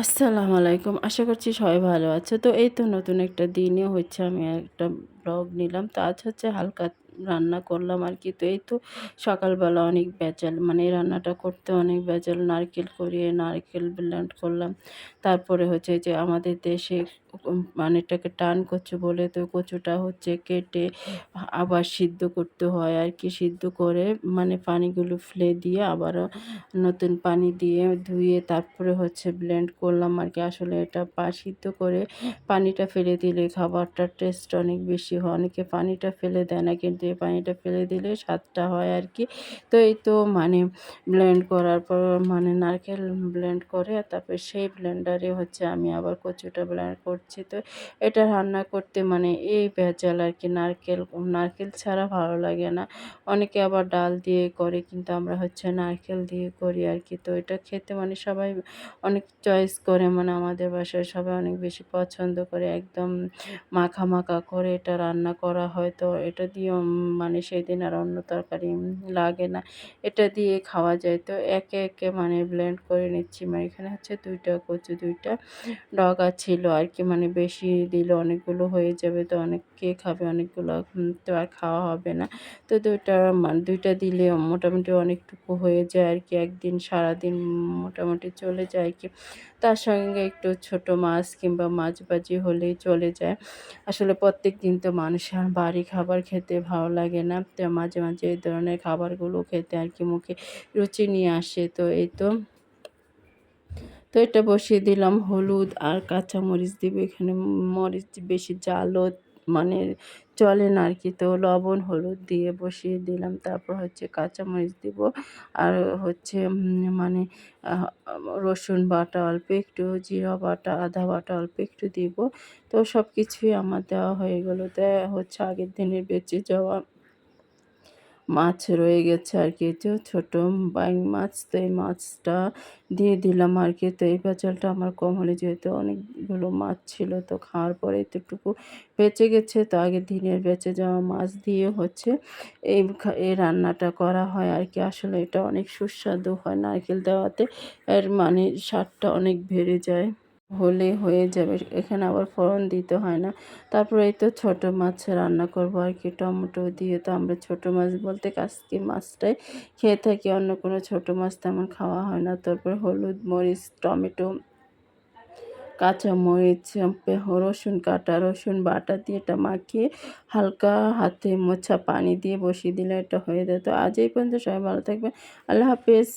আসসালামু আলাইকুম। আশা করছি সবাই ভালো আছে। তো এই তো নতুন একটা দিনে হচ্ছে। আমি একটা ব্লগ নিলাম। তো আজ হচ্ছে হালকা রান্না করলাম আর কি। তো এই তো সকালবেলা অনেক বেজাল মানে রান্নাটা করতে অনেক বেজাল নারকেল করিয়ে নারকেল ব্লেন্ড করলাম। তারপরে হচ্ছে যে আমাদের দেশে মানে এটাকে টান কচু বলে, তো কচুটা হচ্ছে কেটে আবার সিদ্ধ করতে হয় আর কি। সিদ্ধ করে মানে পানিগুলো ফেলে দিয়ে আবারও নতুন পানি দিয়ে ধুয়ে তারপরে হচ্ছে ব্লেন্ড করলাম আর কি। আসলে এটা পা সিদ্ধ করে পানিটা ফেলে দিলে খাবারটার টেস্ট অনেক বেশি হয়। অনেকে পানিটা ফেলে দেয় না, কিন্তু এই পানিটা ফেলে দিলে স্বাদটা হয় আর কি। তো এই তো মানে ব্লেন্ড করার পর মানে নারকেল ব্লেন্ড করে তারপর সেই ব্লেন্ডারে হচ্ছে আমি আবার কচুটা ব্লেন্ড করছি। তো এটা রান্না করতে মানে এই ভেজাল আর কি, নারকেল নারকেল ছাড়া ভালো লাগে না। অনেকে আবার ডাল দিয়ে করে কিন্তু আমরা হচ্ছে নারকেল দিয়ে করি আর কি। তো এটা খেতে মানে সবাই অনেক চয়েস করে মানে আমাদের বাসায় সবাই অনেক বেশি পছন্দ করে। একদম মাখা মাখা করে এটা রান্না করা হয়। তো এটা দিয়ে মানে সেদিন আর অন্য তরকারি লাগে না। এটা দিয়ে খাওয়া যায়। তো একে একে মানে ব্লেন্ড করে নিচ্ছি। মানে এখানে হচ্ছে দুইটা কচু, দুইটা ডগা ছিল আর কি মানে বেশি দিলে অনেকগুলো হয়ে যাবে। তো অনেক কে খাবে? অনেকগুলো তো আর খাওয়া হবে না। তো দুইটা মানে দুইটা দিলে মোটামুটি অনেকটুকু হয়ে যায় আর কি একদিন সারাদিন মোটামুটি চলে যায় আর কি তার সঙ্গে একটু ছোট মাছ কিংবা মাছ ভাজি হলেই চলে যায়। আসলে প্রত্যেক দিন তো মানুষের বাড়ি খাবার খেতে ভালো লাগে না। তো মাঝে মাঝে এই ধরনের খাবারগুলো খেতে আর কি মুখে রুচি নিয়ে আসে। তো এই তো তো এটা বসিয়ে দিলাম হলুদ আর কাঁচামরিচ। দিব এখানে মরিচ, বেশি জালও মানে চলে না আর কি তো লবণ, হলুদ দিয়ে বসিয়ে দিলাম। তারপর হচ্ছে কাঁচামরিচ দিব। আর হচ্ছে মানে রসুন বাটা অল্প একটু, জিরা বাটা, আদা বাটা অল্প একটু দিব। তো সব কিছুই আমার দেওয়া হয়ে গেলো। তো হচ্ছে আগের দিনের বেঁচে যাওয়া মাছ রয়ে গেছে আর কি। তো ছোটো বাইং মাছ, তো এই মাছটা দিয়ে দিলাম আর কি। তো এই পেঁচালটা আমার কম হলে যেহেতু অনেকগুলো মাছ ছিল, তো খাওয়ার পরে এতটুকু বেঁচে গেছে। তো আগে দিনের বেঁচে যাওয়া মাছ দিয়ে হচ্ছে এই এই রান্নাটা করা হয় আর কি। আসলে এটা অনেক সুস্বাদু হয় নারকেল দেওয়াতে। এর মানে স্বাদটা অনেক বেড়ে যায়। হলে হয়ে যাবে। এখানে আবার ফোড়ন দিতে হয় না। তারপরে এই তো ছোটো মাছ রান্না করব আর কি। টমেটো দিয়ে তো আমরা ছোটো মাছ বলতে কাসকি মাছটাই খেয়ে থাকি। অন্য কোনো ছোটো মাছ তেমন খাওয়া হয় না। তারপরে হলুদ মরিচ, টমেটো, কাঁচা মরিচ রসুন কাটা, রসুন বাটা দিয়ে এটা মাখিয়ে হালকা হাতে মোছা পানি দিয়ে বসিয়ে দিলে এটা হয়ে যেত আজ এই পর্যন্ত সবাই ভালো থাকবে আল্লাহ হাফেজ।